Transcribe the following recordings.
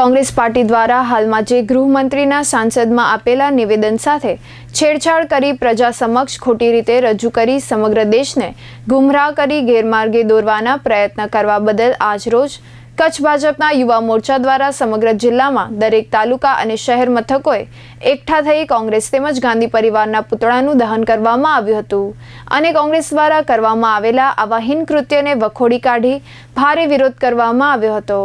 Congress party દ્વારા હાલમાં જે ગૃહમંત્રીના સાંસદમાં આપેલા નિવેદન સાથે છેડછાડ કરી પ્રજા સમક્ષ ખોટી રીતે રજૂ કરી સમગ્ર દેશને ગુમરાહ કરી ગેરમાર્ગે દોરવાના પ્રયત્ન કરવા બદલ આજરોજ કચ્છ ભાજપના યુવા મોરચા દ્વારા સમગ્ર જિલ્લામાં દરેક તાલુકા અને શહેર મથકોએ એકઠા થઈ કોંગ્રેસ તેમજ ગાંધી પરિવારના પુતળાનું દહન કરવામાં આવ્યું હતું. અને કોંગ્રેસ દ્વારા કરવામાં આવેલા આવા હીન કૃત્યને વખોડી કાઢી ભારે વિરોધ કરવામાં આવ્યો હતો.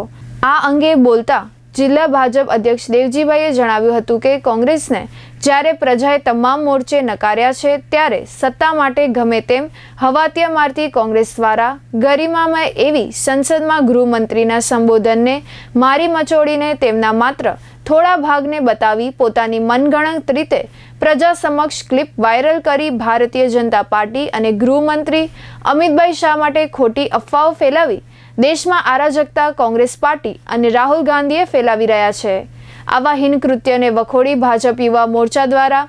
આ અંગે બોલતા જિલ્લા ભાજપ અધ્યક્ષ દેવજીભાઈએ જણાવ્યું હતું કે કોંગ્રેસને જ્યારે પ્રજાએ તમામ મોરચે નકાર્યા છે, ત્યારે સત્તા માટે ગમે તેમ હવાતિયા મારતી કોંગ્રેસ દ્વારા ગરિમામય એવી સંસદમાં ગૃહમંત્રીના સંબોધનને મારી મચોડીને તેમના માત્ર થોડા ભાગને બતાવી પોતાની મનગણત રીતે પ્રજા સમક્ષ ક્લિપ વાયરલ કરી ભારતીય જનતા પાર્ટી અને ગૃહમંત્રી અમિતભાઈ શાહ માટે ખોટી અફવાઓ ફેલાવી દેશમાં અરાજકતા કોંગ્રેસ પાર્ટી અને રાહુલ ગાંધીએ ફેલાવી રહ્યા છે. આવા હીન કૃત્યને વખોડી ભાજપ યુવા મોરચા દ્વારા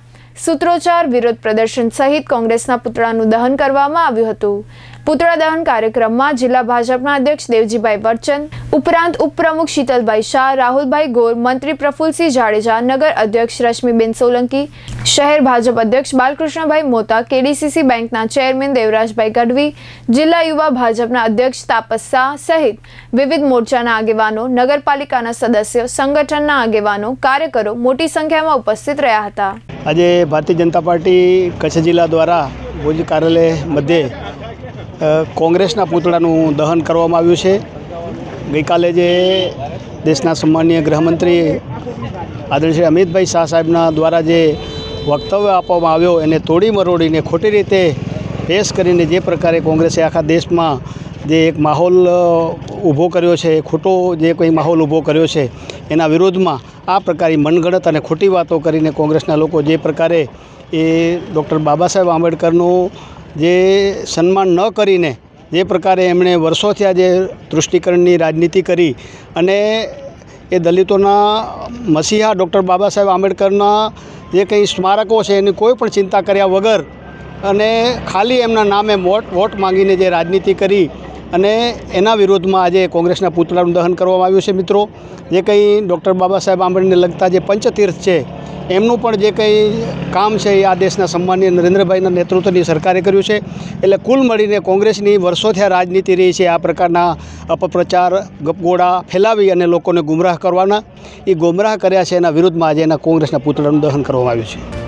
સૂત્રોચ્ચાર, વિરોધ પ્રદર્શન સહિત કોંગ્રેસના પુતળાનું દહન કરવામાં આવ્યું હતું. પુતળા દહન કાર્યક્રમમાં જિલ્લા ભાજપના અધ્યક્ષ દેવજીભાઈ વર્ચન ઉપરાંત ઉપપ્રમુખ શીતલભાઈ શાહ, રાહુલભાઈ ગોર, મંત્રી પ્રફુલસિંહ જાડેજા, નગર અધ્યક્ષ રશ્મિબેન સોલંકી, શહેર ભાજપ અધ્યક્ષ બાલકૃષ્ણભાઈ મોતા, કેડીસીસી બેંકના ચેરમેન દેવરાજભાઈ ગઢવી, જિલ્લા યુવા ભાજપના અધ્યક્ષ તાપસ શાહ સહિત વિવિધ મોરચાના આગેવાનો, નગરપાલિકાના સદસ્યો, સંગઠનના આગેવાનો, કાર્યકરો મોટી સંખ્યામાં ઉપસ્થિત રહ્યા હતા. આજે ભારતીય જનતા પાર્ટી કચ્છ જિલ્લા દ્વારા ભુજ કાર્યાલય મધ્યે કોંગ્રેસના પૂતળાનું દહન કરવામાં આવ્યું છે. ગઈકાલે જે દેશના સન્માનીય ગૃહમંત્રી આદરણીય અમિતભાઈ શાહ સાહેબના દ્વારા જે વક્તવ્ય આપવામાં આવ્યો, એને તોડી મરોડીને ખોટી રીતે પેશ કરીને જે પ્રકારે કોંગ્રેસે આખા દેશમાં જે એક માહોલ ઊભો કર્યો છે, ખોટો જે કોઈ માહોલ ઊભો કર્યો છે, એના વિરોધમાં આ પ્રકારની મનગણત અને ખોટી વાતો કરીને કોંગ્રેસના લોકો જે પ્રકારે એ ડૉક્ટર બાબા સાહેબ આંબેડકરનું જે સન્માન ન કરીને જે પ્રકારે એમણે વર્ષોથી આજે તૃષ્ટિકરણની રાજનીતિ કરી અને એ દલિતોના મસીહા ડૉક્ટર બાબા સાહેબ આંબેડકરના જે કંઈ સ્મારકો છે એની કોઈ પણ ચિંતા કર્યા વગર અને ખાલી એમના નામે વોટ વોટ માંગીને જે રાજનીતિ કરી અને એના વિરોધમાં આજે કોંગ્રેસના પૂતળાનું દહન કરવામાં આવ્યું છે મિત્રો. જે કંઈ ડૉક્ટર બાબા સાહેબ આંબેડકરને લગતા જે પંચતીર્થ છે એમનું પણ જે કંઈ કામ છે એ આ દેશના સન્માનીય નરેન્દ્રભાઈના નેતૃત્વની સરકારે કર્યું છે. એટલે કુલ મળીને કોંગ્રેસની વર્ષોથી આ રાજનીતિ રહી છે, આ પ્રકારના અપપ્રચાર, ગપગોળા ફેલાવી અને લોકોને ગુમરાહ કરવાના. એ ગુમરાહ કર્યા છે એના વિરુદ્ધમાં આજે એના કોંગ્રેસના પુતળાનું દહન કરવામાં આવ્યું છે.